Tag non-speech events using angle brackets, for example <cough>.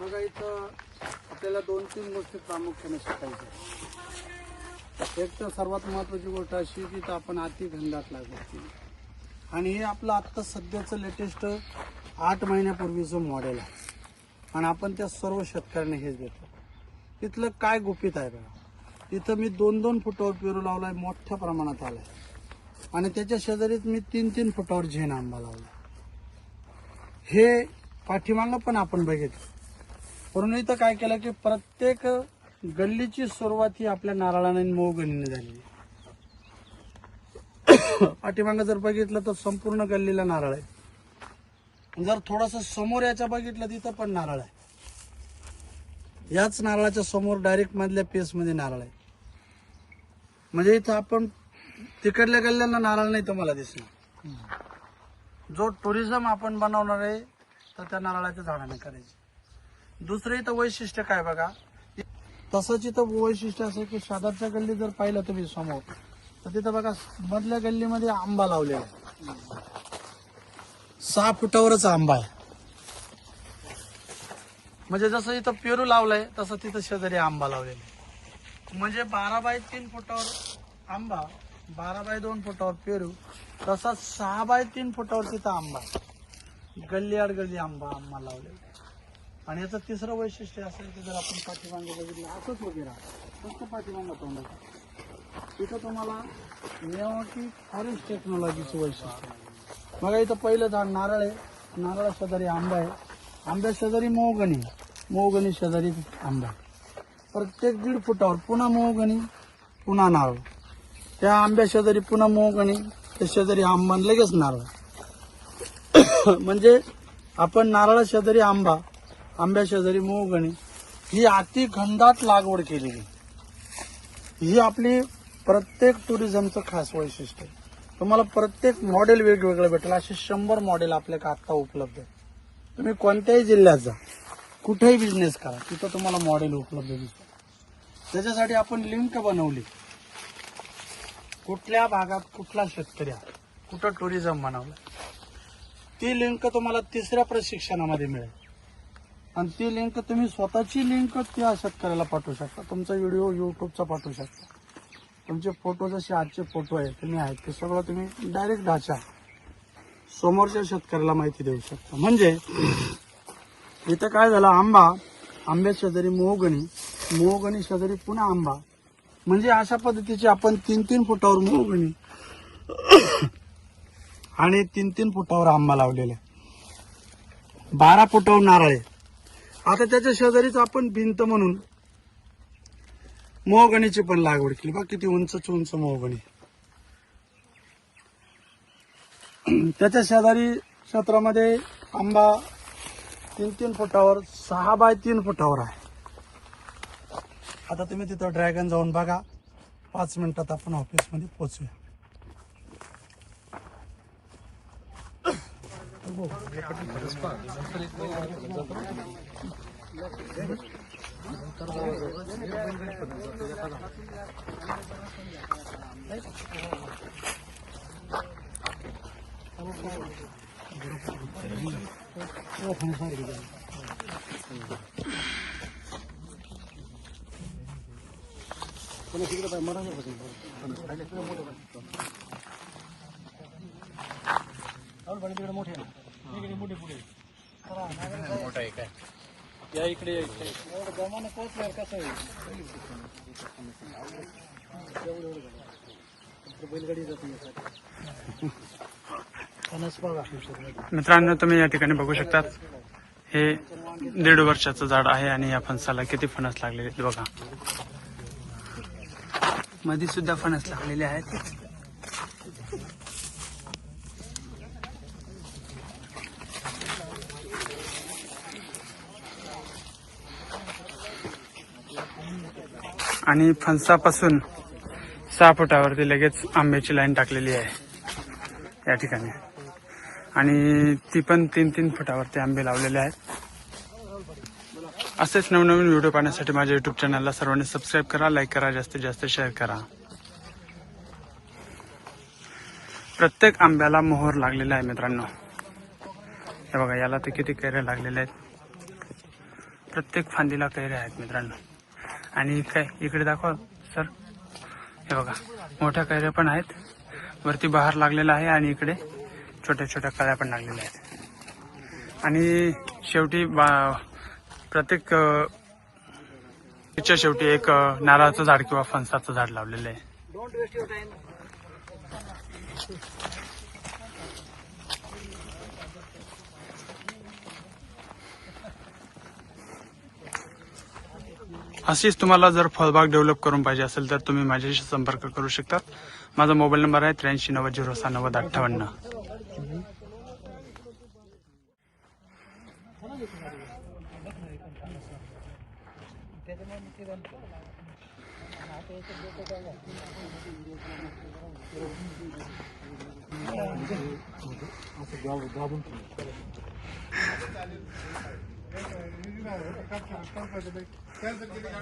बघा इथं आपल्याला दोन तीन गोष्टी प्रामुख्याने शिकायच्या एक तर सर्वात महत्वाची गोष्ट अशी की तर आपण अति घनदाट लागत केली आणि हे आपलं आत्ता सध्याचं लेटेस्ट आठ महिन्यापूर्वीचं मॉडेल आहे. आणि आपण त्या सर्व शेतकऱ्यांना हेच देतो. इथलं काय गुपित आहे बघा. इथं मी दोन दोन फुटावर पेरू लावलाय मोठ्या प्रमाणात आलाय. आणि त्याच्या शेजारीच मी तीन तीन फुटावर झेन आंबा लावला हे पाठीमागं पण आपण बघितलं. म्हणून इथं काय केलं की प्रत्येक गल्लीची सुरुवात ही आपल्या नारळाने मोहगणीने झालेली <coughs> पाठीमागं जर बघितलं तर संपूर्ण गल्लीला नारळ आहे. जर थोडस समोर याच्या बघितलं तिथं पण नारळ आहे. याच नारळाच्या समोर डायरेक्ट मधल्या पेस मध्ये नारळ आहे. म्हणजे इथं आपण तिकडल्या गल्ल्यांना नारळ नाही तुम्हाला दिसणार. जो टुरिझम आपण बनवणार आहे तर त्या नारळाच्या झाडाने करायचे. दुसरं इथं वैशिष्ट्य काय बघा? तसंच इथं वैशिष्ट्य असं की शेजारच्या गल्ली जर पाहिलं तुम्ही समोर तर तिथं बघा मधल्या गल्लीमध्ये आंबा लावलेला आहे. सहा फुटावरच आंबा आहे. म्हणजे जसं इथं पेरू लावलंय तसं तिथं शेजारी आंबा लावलेला आहे. म्हणजे बारा बाय तीन फुटावर आंबा बारा बाय दोन फुटावर पेरू तसा सहा बाय तीन फुटावर तिथं आंबा गल्ली आड गल्ली आंबा आंबा लावलेला आहे. आणि याचं तिसरं वैशिष्ट्य असं आहे की जर आपण पाठीमागे बघितलं असंच वगैरे फक्त पाठीमागं तोंडाचं तिथं तुम्हाला मियावाकी फॉरेस्ट टेक्नॉलॉजीचं वैशिष्ट्य आहे. बघा इथं पहिलं झाड नारळ आहे. नारळा शेजारी आंबा आहे. आंब्या शेजारी मोहगणी मोहगणी शेजारी आंबा प्रत्येक दीड फुटावर पुन्हा मोहगणी पुन्हा नारळ. त्या आंब्या शेजारी पुन्हा मोहगणी त्या शेजारी आंबा लगेच नारळ. <coughs> म्हणजे आपण नारळा शेजारी आंबा आंब्या शेजारी ही अति घनदाट लागवड केलेली. ही आपली प्रत्येक टुरिझमचं खास वैशिष्ट्य आहे. तुम्हाला प्रत्येक मॉडेल वेगवेगळं भेटेल. असे शंभर मॉडेल आपल्याकडे आत्ता उपलब्ध आहे तुम्ही कोणत्याही जिल्ह्यात जा. कुठेही बिझनेस करा. तिथं तुम्हाला मॉडेल उपलब्ध दिसतं त्याच्यासाठी आपण लिंक बनवली. कुठल्या भागात कुठला शेतकरी आहे? कुठं टुरिझम बनवलं ती लिंक तुम्हाला तिसऱ्या प्रशिक्षणामध्ये मिळेल. आणि ती लिंक तुम्ही स्वतःची लिंक त्या शेतकऱ्याला पाठवू शकता. तुमचा व्हिडिओ युट्यूबचा पाठवू शकता. तुमचे फोटो जसे आजचे फोटो आहेत तुम्ही आहेत ते सगळं तुम्ही डायरेक्ट ढाचा समोरच्या शेतकऱ्याला माहिती देऊ शकता. म्हणजे इथं काय झालं? आंबा आंब्या शेजारी मोहगणी मोहगणी शेजारी पुन्हा आंबा. म्हणजे अशा पद्धतीचे आपण तीन तीन फुटावर मोहगणी <coughs> आणि तीन तीन फुटावर आंबा लावलेला. बारा फुटावर नारळे आता त्याच्या शेजारीच आपण भिंत म्हणून मोहगणीची पण लागवड केली. बघ किती उंच उंच मोहगणी. <clears throat> त्याच्या शेजारी क्षेत्रामध्ये आंबा तीन तीन फुटावर सहा बाय तीन फुटावर आहे. आता तुम्ही तिथं ड्रॅगन जाऊन बघा. पाच मिनिटात आपण ऑफिसमध्ये मोठे या इकडे मित्रांनो तुम्ही या ठिकाणी बघू शकतात हे दीड वर्षाचं झाड आहे आणि या फणसाला किती फणस लागलेले बघा. मध्ये सुद्धा फणस लागलेले आहेत. आणि फणसापासून सहा फुटावरती लगेच आंब्याची लाईन टाकलेली आहे. या ठिकाणी. आणि ती पण तीन तीन फुटावरती आंबे लावलेले आहेत. असेच नवनवीन व्हिडिओ पाहण्यासाठी माझ्या युट्यूब चॅनलला सर्वांनी सबस्क्राईब करा लाईक करा जास्तीत जास्त शेअर करा. प्रत्येक आंब्याला मोहर लागलेला आहे मित्रांनो. हे बघा याला तर किती कैऱ्या लागलेल्या आहेत. प्रत्येक फांदीला कैऱ्या आहेत मित्रांनो. आणि काय इकडे दाखवा सर. हे बघा मोठ्या कैऱ्या पण आहेत. वरती बहार लागलेला आहे आणि इकडे छोट्या छोट्या कळ्या पण लागलेल्या आहेत. आणि शेवटी बा- प्रत्येक अ, च्या शेवटी एक नारळाचं झाड किंवा फणसाचं झाड लावलेलं आहे. अशीच तुम्हाला जर फळबाग डेव्हलप करून पाहिजे असेल तर तुम्ही माझ्याशी संपर्क करू शकता माझा मोबाईल नंबर आहे त्र्याऐंशी नव्वद झिरो सहा नव्वद अठ्ठावन्न. Yüzünü alalım. Kaç çalışkan böyle. Gel de gel.